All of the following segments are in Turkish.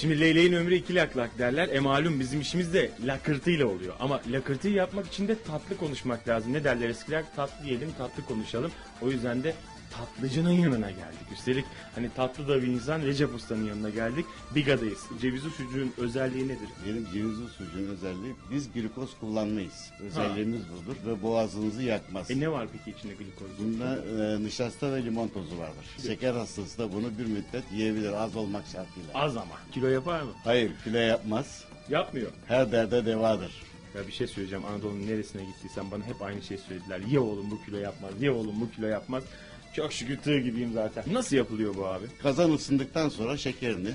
Şimdi leyleğin ömrü iki lak lak derler. E malum bizim işimiz de lakırtıyla oluyor. Ama lakırtıyı yapmak için de tatlı konuşmak lazım. Ne derler eskiler? Tatlı yiyelim, tatlı konuşalım. O yüzden de tatlıcının yanına geldik. Üstelik hani tatlı da bir insan Recep Usta'nın yanına geldik. Biga'dayız. Cevizli sucuğun özelliği nedir? Benim cevizli sucuğun özelliği biz glikoz kullanmayız. Özelliğimiz budur ve boğazınızı yakmaz. E ne var peki içinde glikoz? Bunda e, nişasta ve limon tozu vardır. Şeker hastası da bunu bir müddet yiyebilir az olmak şartıyla. Az ama. Kilo yapar mı? Hayır kilo yapmaz. Yapmıyor. Her derde devadır. Ya bir şey söyleyeceğim. Anadolu'nun neresine gittiysen bana hep aynı şey söylediler. Ye oğlum bu kilo yapmaz. Ye oğlum bu kilo yapmaz. Çok şükür tığ gibiyim zaten. Nasıl yapılıyor bu abi? Kazan ısındıktan sonra şekerini,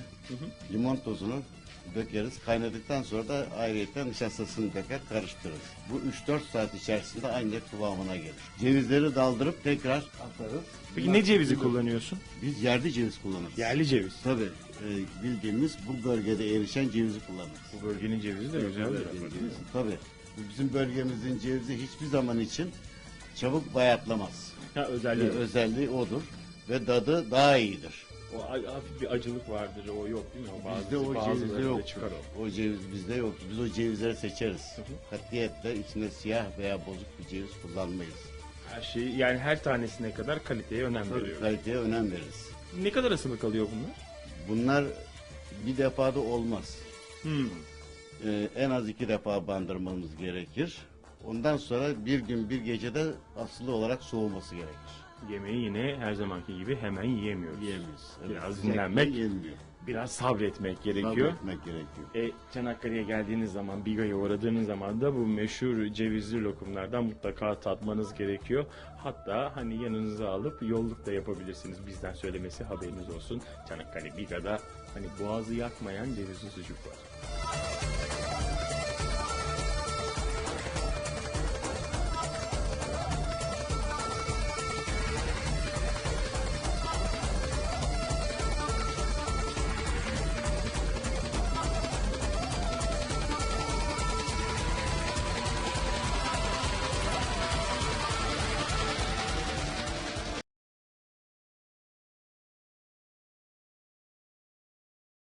limon tozunu dökeriz. Kaynadıktan sonra da ayrıca nişastasını döker karıştırırız. Bu 3-4 saat içerisinde aynı kıvamına gelir. Cevizleri daldırıp tekrar atarız. Peki ne cevizi kullanıyorsun? Biz yerli ceviz kullanırız. Yerli ceviz. Tabii e, bildiğimiz bu bölgede erişen cevizi kullanırız. Bu bölgenin cevizi de cevizi, Tabii. Bizim bölgemizin cevizi hiçbir zaman için çabuk bayatlamaz. Ha özelliği. özelliği odur ve tadı daha iyidir. O a- hafif bir acılık vardır. O yok değil mi? O bazı, Bizde o cevizde yok. çıkar o. O ceviz bizde yok. Biz o cevizleri seçeriz. Katiyetle içinde siyah veya bozuk bir ceviz kullanmayız. Her şeyi yani her tanesine kadar kaliteye önem veriyor. kaliteye önem veririz. Ne kadar asılı kalıyor bunlar? Bunlar bir defada olmaz. Hmm. Ee, en az iki defa bandırmamız gerekir. Ondan sonra bir gün bir gecede asılı olarak soğuması gerekir. Yemeği yine her zamanki gibi hemen yiyemiyoruz. Yiyemeyiz. Biraz Tekrar dinlenmek, biraz sabretmek gerekiyor. Sabretmek gerekiyor. E, Çanakkale'ye geldiğiniz zaman, Biga'ya uğradığınız zaman da bu meşhur cevizli lokumlardan mutlaka tatmanız gerekiyor. Hatta hani yanınıza alıp yolluk da yapabilirsiniz. Bizden söylemesi haberiniz olsun. Çanakkale Biga'da hani boğazı yakmayan cevizli sucuk var.